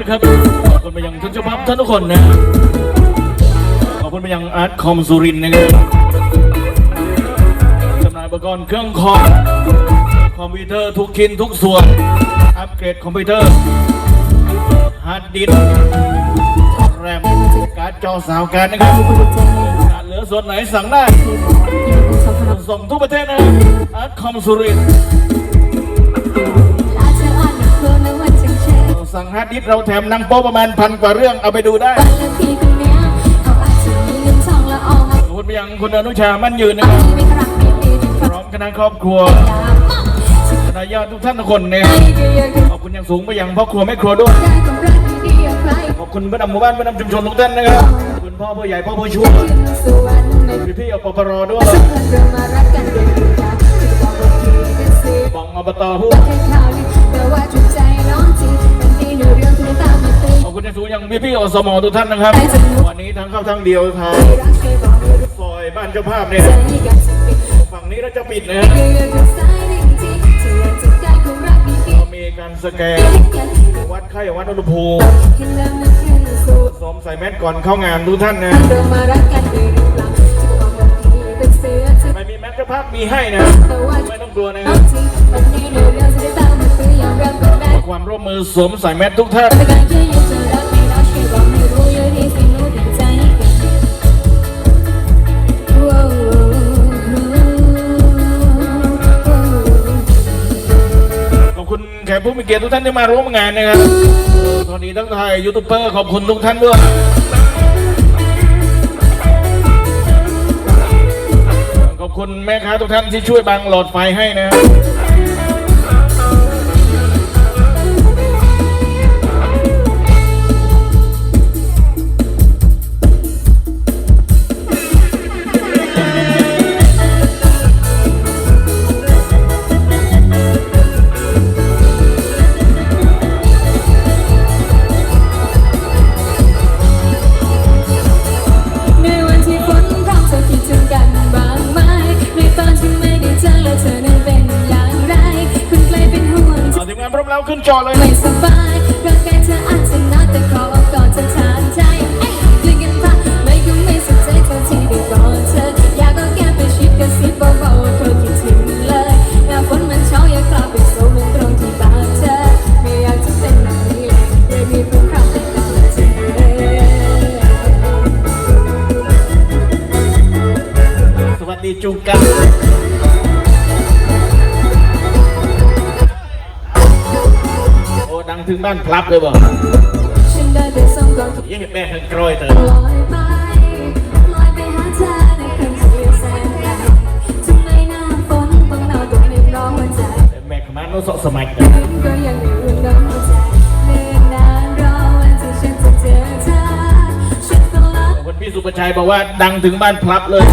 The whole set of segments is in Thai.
นะครับขอบคุณไปยังทุกเจ้าภาพท่านทุกคนนะขอบคุณไปยังอาร์ตคอมสุรินนะครับจำหน่ายอุปกรณ์เครื่องคอมคอมพิวเตอร์ทุกชิ้นทุกส่วน อัปเกรดคอมพิวเตอร์ฮาร์ดดิสก์แรมการ์ดจอสาวการนะครับการเหลือส่วนไหนสั่งได้ส่งทุกประเทศนะอาร์ตคอมสุริน สั่งฮาร์ดดิสก์เราแถมหนังโป๊ประมาณพันกว่าเรื่องเอาไปดูได้ขอบคุณไปยังคุณอนุชามั่นยืนนะครับพร้อมคณะครอบครัวคณะญาติทุกท่านทุกคนนะครับขอบคุณอย่างสูงไปยังพ่อครัวแม่ครัวด้วยขอบคุณผู้นำหมู่บ้านผู้นำชุมชนทุกท่านนะครับขอบคุณพ่อผู้ใหญ่พ่อผู้ช่วยพี่พี่อปปรด้วยบองอบตผู้ขอบ คุณอย่างสูงย่างพี่พี่อสมทุกท่านนะครับ วันนี้ทางเข้าทางเดียวทางซอยบ้านเจ้าภาพเนี่ยฝั่งนี้เราจะปิดนะครับเรามีการสแกนวัดไข้วัดอุณหภูมิสวมใส่แมสก่อนเข้างานทุกท่านนะไม่มีแมสเจ้าภาพมีให้นะไม่ต้องกลัวนะความมาซื้อยอมรับกันได้ขอความร่วมมือสวมใส่แมสทุกท่าน เกียรติทุกท่านที่มาร่วมงานนะครับสวัสดีทั้งไทยยูทูบเบอร์ขอบคุณทุกท่านด้วยขอบคุณแม่ค้าทุกท่านที่ช่วยบังหลอดไฟให้นะครับ วขึ้นจอเลย ไม่สบายร่างกายเธออาจจะหนาแต่ขอเอาก่อนเธอทาใจเอ้ยด้กันปะไม่ก็ไม่สนใจเท่าที่ได้รอเธอ อยากก็แค่ไปชิดกระซิบเบาๆว่เธอคิดถึงเลยหาฝนมันเช้ายากลับไปโซมันตรงที่บ้านเธอ ไม่อยากจะเป็นแบบนี้เลยเดี๋มีเพิ่งครั้งแต่ก็เจอสวัสดีจุงกัน ถึงบ้านพลับเลยบ่ยังเห็นแม่ทางกรอยเตอร์แม่ขมันต้องสอสมัยกันพี่สุประชัยบอกว่าดังถึงบ้านพลับเลย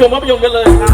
ชมภาพยนตร์กันเลยนะ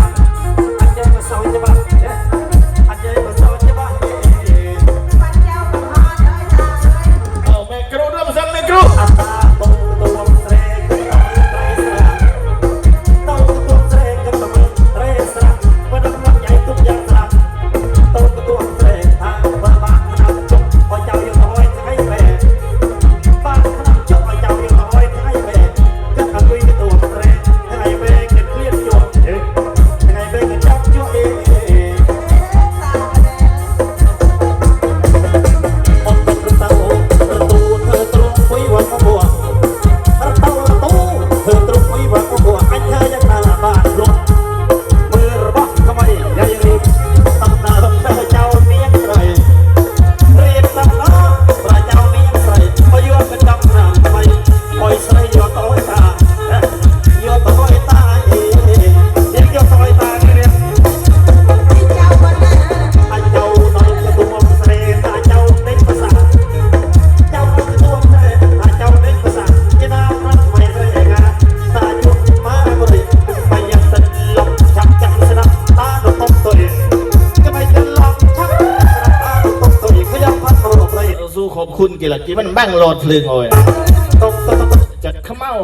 กี่ลักกี่มันบ้างโลดเพลิงเลยจะขม้าว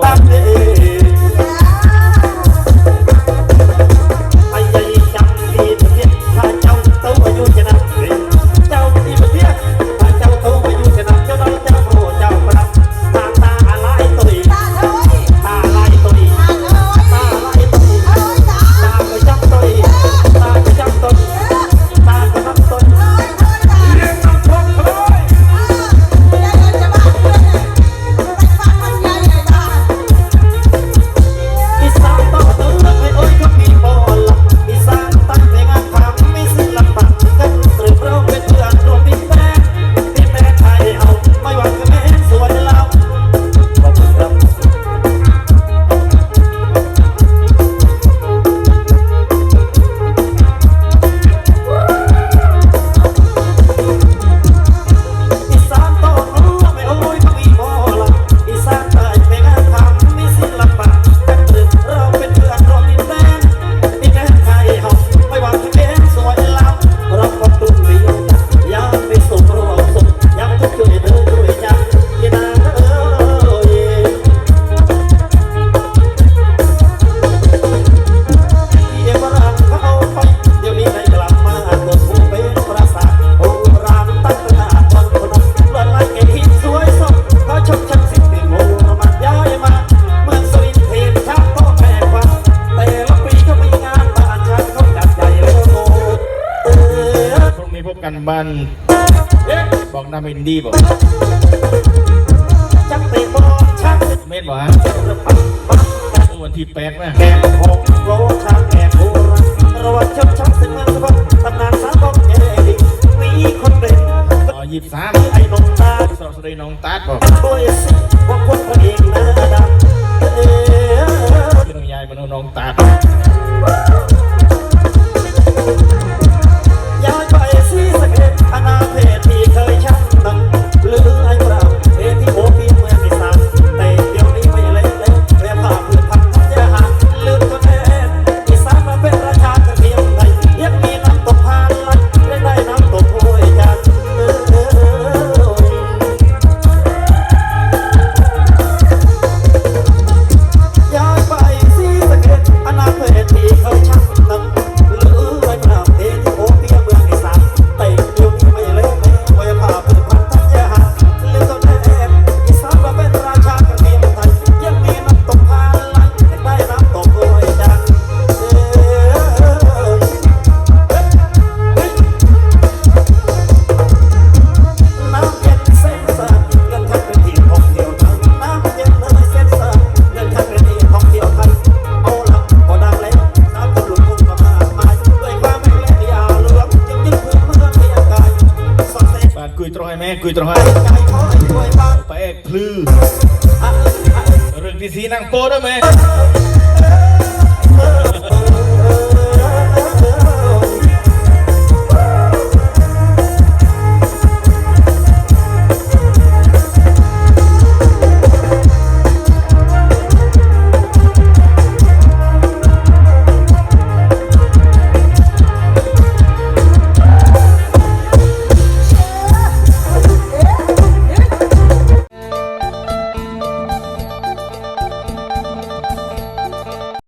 ำเป็นดีบอกจักไปบอชักเม็ดบอกฮะวันที่แปดนะแกหกโลชางแกโบราณระวังชักชักสึกมันสะบัดตำนานสามบอกแกดิมีคนเด่กอ๋อยิบสามไอ้น้องตาสระสรีน้องตาบอกด้วยสิว่าคนพรเอกนะาดำเอ๋ยเป็นยายมันน้องตา อกกุยตรงไหนพระเอกพลือเรื่องที่สีนั่งโป้ได้ไหม